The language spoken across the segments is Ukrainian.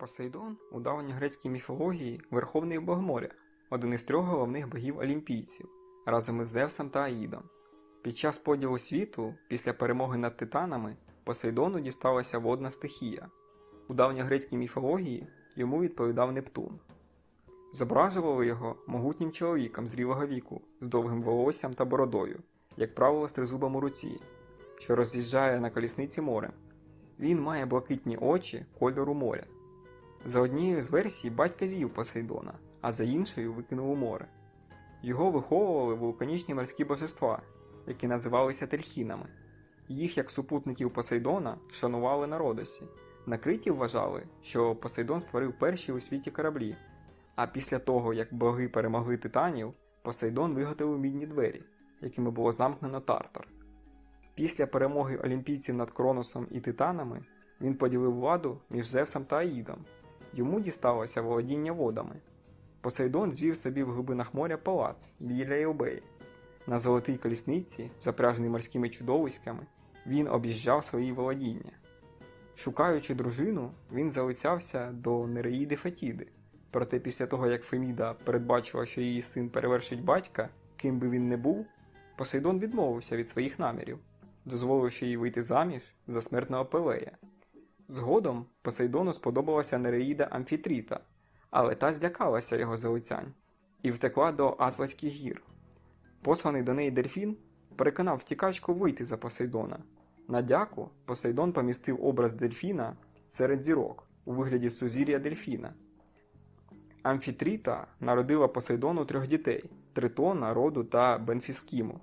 Посейдон у давньогрецькій міфології верховний бог моря, один із трьох головних богів олімпійців, разом із Зевсом та Аїдом. Під час поділу світу, після перемоги над титанами, Посейдону дісталася водна стихія. У давньогрецькій міфології йому відповідав Нептун. Зображували його могутнім чоловіком зрілого віку з довгим волоссям та бородою, як правило, з у руці, що роз'їжджає на колісниці морем. Він має блакитні очі кольору моря. За однією з версій батька з'їв Посейдона, а за іншою викинув у море. Його виховували вулканічні морські божества, які називалися тельхінами. Їх, як супутників Посейдона, шанували на Родосі. Накриті вважали, що Посейдон створив перші у світі кораблі. А після того, як боги перемогли титанів, Посейдон виготовив мідні двері, якими було замкнено Тартар. Після перемоги олімпійців над Кроносом і титанами він поділив владу між Зевсом та Аїдом. Йому дісталося володіння водами. Посейдон звів собі в глибинах моря палац біля Єлбеї. На золотій колісниці, запряженій морськими чудовиськами, він об'їжджав свої володіння. Шукаючи дружину, він залицявся до Нереїди Фетіди. Проте після того, як Феміда передбачила, що її син перевершить батька, ким би він не був, Посейдон відмовився від своїх намірів, дозволивши їй вийти заміж за смертного Пелея. Згодом Посейдону сподобалася Нереїда Амфітріта, але та злякалася його залицянь і втекла до Атлаських гір. Посланий до неї дельфін переконав втікачку вийти за Посейдона. На дяку Посейдон помістив образ дельфіна серед зірок у вигляді сузір'я дельфіна. Амфітріта народила Посейдону трьох дітей Тритона, Роду та Бенфіскіму.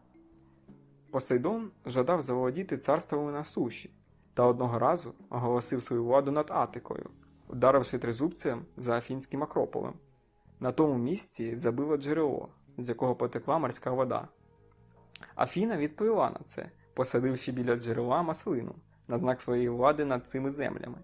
Посейдон жадав заволодіти царствами на суші та одного разу оголосив свою владу над Атикою, вдаривши тризубцем за Афінським Акрополем. На тому місці забило джерело, з якого потекла морська вода. Афіна відповіла на це, посадивши біля джерела маслину на знак своєї влади над цими землями.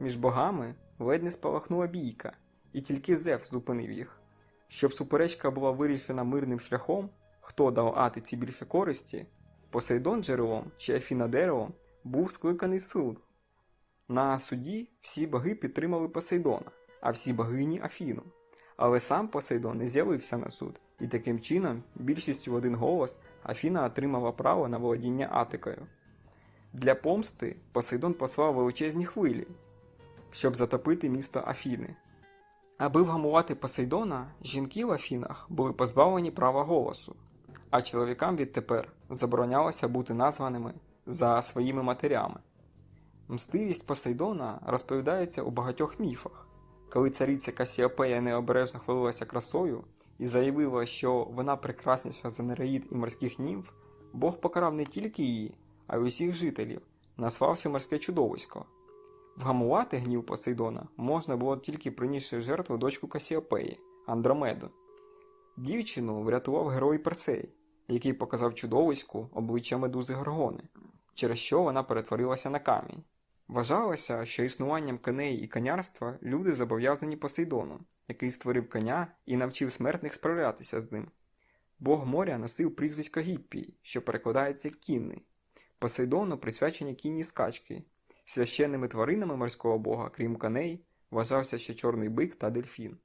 Між богами ледь не спалахнула бійка, і тільки Зевс зупинив їх. Щоб суперечка була вирішена мирним шляхом, хто дав Атиці більше користі, Посейдон джерелом чи Афіна деревом був скликаний суд. На суді всі боги підтримали Посейдона, а всі богині Афіну. Але сам Посейдон не з'явився на суд, і таким чином, більшістю в один голос, Афіна отримала право на володіння Атикою. Для помсти Посейдон послав величезні хвилі, щоб затопити місто Афіни. Аби вгамувати Посейдона, жінки в Афінах були позбавлені права голосу, а чоловікам відтепер заборонялося бути названими за своїми матерями. Мстивість Посейдона розповідається у багатьох міфах. Коли цариця Касіопея необережно хвалилася красою і заявила, що вона прекрасніша за нереїд і морських німф, Бог покарав не тільки її, а й усіх жителів, наславши морське чудовисько. Вгамувати гнів Посейдона можна було тільки принісши в жертву дочку Касіопеї Андромеду. Дівчину врятував герой Персей, який показав чудовиську обличчя медузи Горгони, через що вона перетворилася на камінь. Вважалося, що існуванням коней і конярства люди зобов'язані Посейдону, який створив коня і навчив смертних справлятися з ним. Бог моря носив прізвисько Гіппій, що перекладається кінний. Посейдону присвячені кінні скачки. Священними тваринами морського бога, крім коней, вважався ще чорний бик та дельфін.